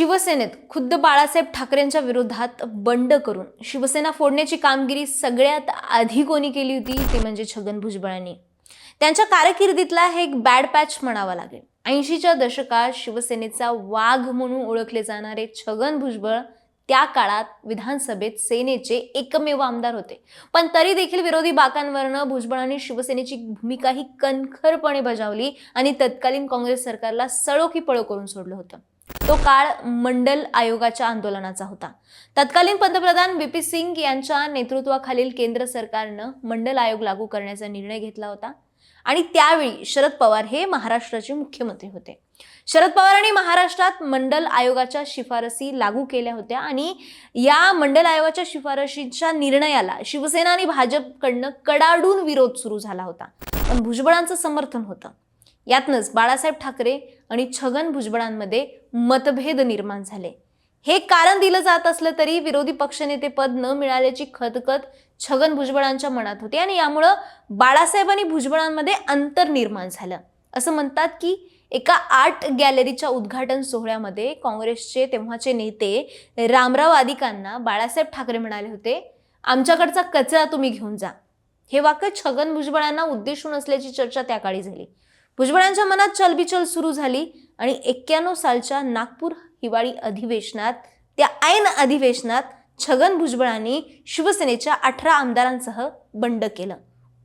शिवसेनेत खुद्द बाळासाहेब ठाकरेंच्या विरोधात बंड करून शिवसेना फोडण्याची कामगिरी सगळ्यात आधी कोणी केली होती? ती म्हणजे छगन भुजबळांनी. त्यांच्या कारकिर्दीतला हे एक बॅड पॅच म्हणावा लागेल. ऐंशीच्या दशकात शिवसेनेचा वाघ म्हणून ओळखले जाणारे छगन भुजबळ त्या काळात विधानसभेत सेनेचे एकमेव आमदार होते. पण तरी देखील विरोधी बाकांवरनं भुजबळांनी शिवसेनेची भूमिका ही कणखरपणे बजावली आणि तत्कालीन काँग्रेस सरकारला सळोखी पळो करून सोडलं होतं. तो काळ मंडल आयोगाच्या आंदोलनाचा होता. तत्कालीन पंतप्रधान बीपी पी सिंग यांच्या नेतृत्वाखालील केंद्र सरकारनं मंडल आयोग लागू करण्याचा निर्णय घेतला होता. आणि त्यावेळी शरद पवार हे महाराष्ट्राचे मुख्यमंत्री होते. शरद पवारांनी महाराष्ट्रात मंडल आयोगाच्या शिफारसी लागू केल्या होत्या आणि या मंडल आयोगाच्या शिफारशीच्या निर्णयाला शिवसेना आणि भाजपकडनं कडाडून विरोध सुरू झाला होता. पण भुजबळांचं समर्थन होतं. यातनंच बाळासाहेब ठाकरे आणि छगन भुजबळांमध्ये मतभेद निर्माण झाले. हे कारण दिलं जात असलं तरी विरोधी पक्षनेतेपद न मिळाल्याची खतखत छगन भुजबळांच्या मनात होती आणि यामुळं बाळासाहेब आणि भुजबळांमध्ये अंतर निर्माण झालं. असं म्हणतात की एका आर्ट गॅलरीच्या उद्घाटन सोहळ्यामध्ये काँग्रेसचे तेव्हाचे नेते रामराव आदिकांना बाळासाहेब ठाकरे म्हणाले होते आमच्याकडचा कचरा तुम्ही घेऊन जा. हे वाक्य छगन भुजबळांना उद्देशून असल्याची चर्चा त्या काळी झाली. भुजबळांच्या मनात चलबिचल सुरू झाली आणि एक्क्याण्णव सालच्या नागपूर हिवाळी अधिवेशनात त्या ऐन अधिवेशनात छगन भुजबळांनी शिवसेनेच्या अठरा आमदारांसह बंड केलं.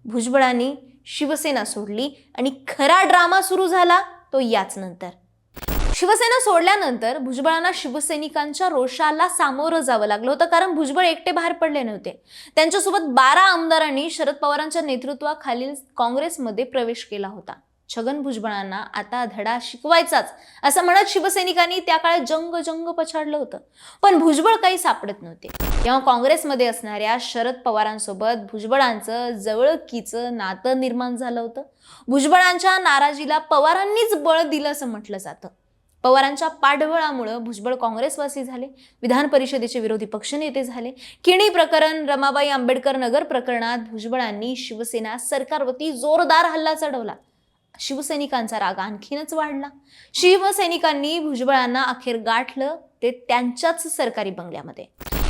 भुजबळांनी शिवसेना सोडली आणि खरा ड्रामा सुरू झाला तो याच नंतर. शिवसेना सोडल्यानंतर भुजबळांना शिवसैनिकांच्या रोषाला सामोरं जावं लागलं होतं कारण भुजबळ एकटे बाहेर पडले नव्हते. त्यांच्यासोबत बारा आमदारांनी शरद पवारांच्या नेतृत्वाखालील काँग्रेसमध्ये प्रवेश केला होता. छगन भुजबळांना आता धडा शिकवायचाच असं म्हणत शिवसैनिकांनी त्या काळात जंग जंग पछाडलं होतं. पण भुजबळ काही सापडत नव्हते. तेव्हा काँग्रेसमध्ये असणाऱ्या शरद पवारांसोबत भुजबळांचं जवळकीचं नातं निर्माण झालं होतं. भुजबळांच्या नाराजीला पवारांनीच बळ दिलं असं म्हटलं जातं. पवारांच्या पाठबळामुळं भुजबळ काँग्रेसवासी झाले विधान परिषदेचे विरोधी पक्षनेते झाले. किणी प्रकरण रमाबाई आंबेडकर नगर प्रकरणात भुजबळांनी शिवसेना सरकारवरती जोरदार हल्ला चढवला. शिवसैनिकांचा राग आणखीनच वाढला. शिवसैनिकांनी भुजबळांना अखेर गाठलं ते त्यांच्याच सरकारी बंगल्यामध्ये.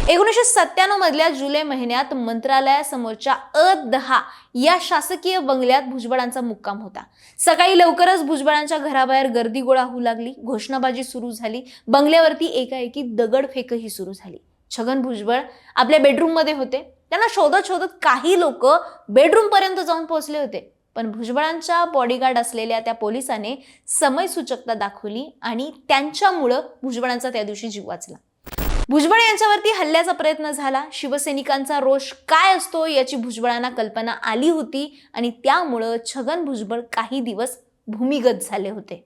एकोणीसशे सत्त्याण्णव मधल्या जुलै महिन्यात मंत्रालयासमोरच्या अ दहा या शासकीय बंगल्यात भुजबळांचा मुक्काम होता. सकाळी लवकरच भुजबळांच्या घराबाहेर गर्दी गोळा होऊ लागली. घोषणाबाजी सुरू झाली. बंगल्यावरती एकाएकी दगडफेकही सुरू झाली. छगन भुजबळ आपल्या बेडरूममध्ये होते. त्यांना शोधत शोधत काही लोक बेडरूम पर्यंत जाऊन पोहोचले होते. पण भुजबळांच्या बॉडीगार्ड असलेल्या त्या पोलिसाने समयसूचकता दाखवली आणि त्यांच्यामुळं भुजबळांचा त्या दिवशी जीव वाचला. भुजबळ यांच्यावरती हल्ल्याचा प्रयत्न झाला. शिवसैनिकांचा रोष काय असतो याची भुजबळांना कल्पना आली होती आणि त्यामुळं छगन भुजबळ काही दिवस भूमिगत झाले होते.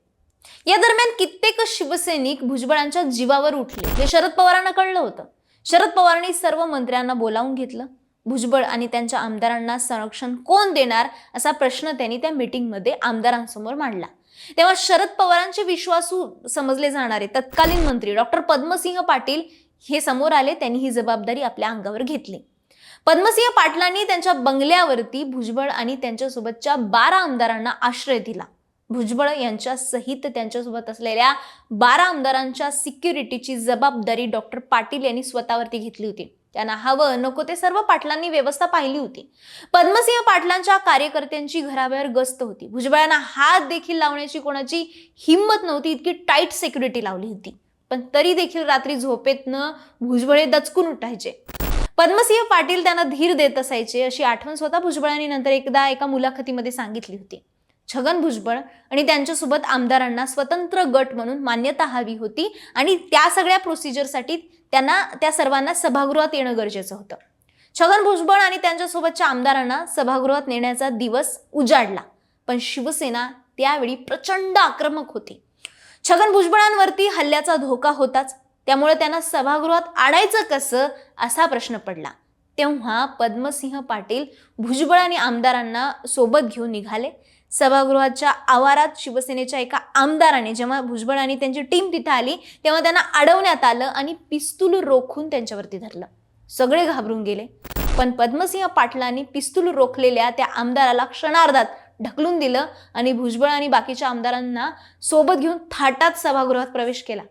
या दरम्यान कित्येक शिवसैनिक भुजबळांच्या जीवावर उठले हे शरद पवारांना कळलं होतं. शरद पवारांनी सर्व मंत्र्यांना बोलावून घेतलं. भुजबळ आणि त्यांच्या आमदारांना संरक्षण कोण देणार असा प्रश्न त्यांनी त्या मीटिंगमध्ये आमदारांसमोर मांडला. तेव्हा शरद पवारांचे विश्वासू समजले जाणारे तत्कालीन मंत्री डॉक्टर पद्मसिंह पाटील हे समोर आले त्यांनी ही जबाबदारी आपल्या अंगावर घेतली. पद्मसिंह पाटलांनी त्यांच्या बंगल्यावरती भुजबळ आणि त्यांच्यासोबतच्या बारा आमदारांना आश्रय दिला. भुजबळ यांच्या सहित त्यांच्यासोबत असलेल्या बारा आमदारांच्या सिक्युरिटीची जबाबदारी डॉक्टर पाटील यांनी स्वतःवरती घेतली होती. त्यांना हवं नको ते सर्व पाटलांनी व्यवस्था पाहिली होती. पद्मसिंह पाटलांच्या कार्यकर्त्यांची घराबाहेर गस्त होती. भुजबळांना हात देखील लावण्याची कोणाची हिंमत नव्हती इतकी टाईट सिक्युरिटी लावली होती. पण तरी देखील रात्री झोपेतनं भुजबळे दचकून उठायचे. पद्मसिंह पाटील त्यांना धीर देत असायचे अशी आठवण स्वतः भुजबळांनी नंतर एकदा एका मुलाखतीमध्ये सांगितली होती. छगन भुजबळ आणि त्यांच्यासोबत आमदारांना स्वतंत्र गट म्हणून मान्यता हवी होती. आणि त्या सगळ्या प्रोसिजरसाठी त्यांना त्या सर्वांना सभागृहात येणं गरजेचं होतं. छगन भुजबळ आणि त्यांच्यासोबतच्या आमदारांना सभागृहात नेण्याचा दिवस उजाडला. पण शिवसेना त्यावेळी प्रचंड आक्रमक होती. छगन भुजबळांवरती हल्ल्याचा धोका होताच. त्यामुळे त्यांना सभागृहात आणायचं कसं असा प्रश्न पडला. तेव्हा पद्मसिंह पाटील भुजबळ आणि आमदारांना सोबत घेऊन निघाले. सभागृहाच्या आवारात शिवसेनेच्या एका आमदाराने जेव्हा भुजबळ आणि त्यांची टीम तिथं आली तेव्हा त्यांना अडवण्यात आलं आणि पिस्तूल रोखून त्यांच्यावरती धरलं. सगळे घाबरून गेले. पण पद्मसिंह पाटलांनी पिस्तूल रोखलेल्या त्या आमदाराला क्षणार्धात ढकलून दिलं आणि भुजबळ आणि बाकीच्या आमदारांना सोबत घेऊन थाटात सभागृहात प्रवेश केला.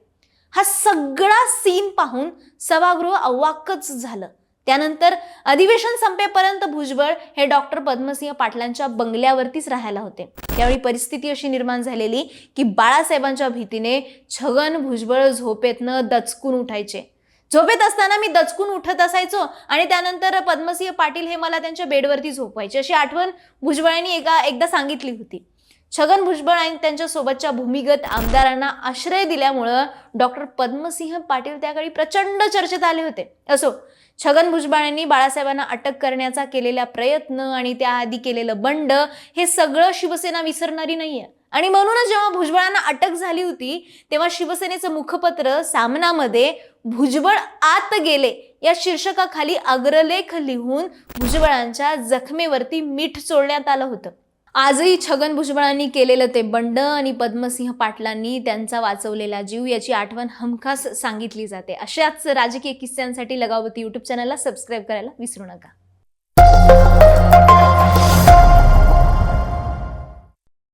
हा सगळा सीन पाहून सभागृह अवाकच झालं. त्यानंतर अधिवेशन संपेपर्यंत भुजबळ हे डॉक्टर पद्मसिंह पाटलांच्या बंगल्यावरतीच राहायला होते. त्यावेळी परिस्थिती अशी निर्माण झालेली की बाळासाहेबांच्या भीतीने छगन भुजबळ झोपेतनं दचकून उठायचे. झोपेत असताना मी दचकून उठत असायचो आणि त्यानंतर पद्मसिंह पाटील हे मला त्यांच्या बेडवरती झोपवायचे. अशी आठवण भुजबळांनी एका एकदा सांगितली होती. छगन भुजबळ आणि त्यांच्या सोबतच्या भूमिगत आमदारांना आश्रय दिल्यामुळं डॉक्टर पद्मसिंह पाटील त्याकाळी प्रचंड चर्चेत आले होते. असो छगन भुजबळांनी बाळासाहेबांना अटक करण्याचा केलेला प्रयत्न आणि त्याआधी केलेलं बंड हे सगळं शिवसेना विसरणारी नाहीये. आणि म्हणूनच जेव्हा भुजबळांना अटक झाली होती तेव्हा शिवसेनेचं मुखपत्र सामनामध्ये भुजबळ आत गेले. या शीर्षकाखाली अग्रलेख लिहून भुजबळांच्या जखमेवरती मीठ चोळण्यात आलं होतं. आजही छगन भुजबळांनी केलेलं ते बंड आणि पद्मसिंह पाटलांनी त्यांचा वाचवलेला जीव याची आठवण हमखास सांगितली जाते. अशाच राजकीय किस्स्यांसाठी लगावती युट्यूब चॅनलला सबस्क्राईब करायला विसरू नका.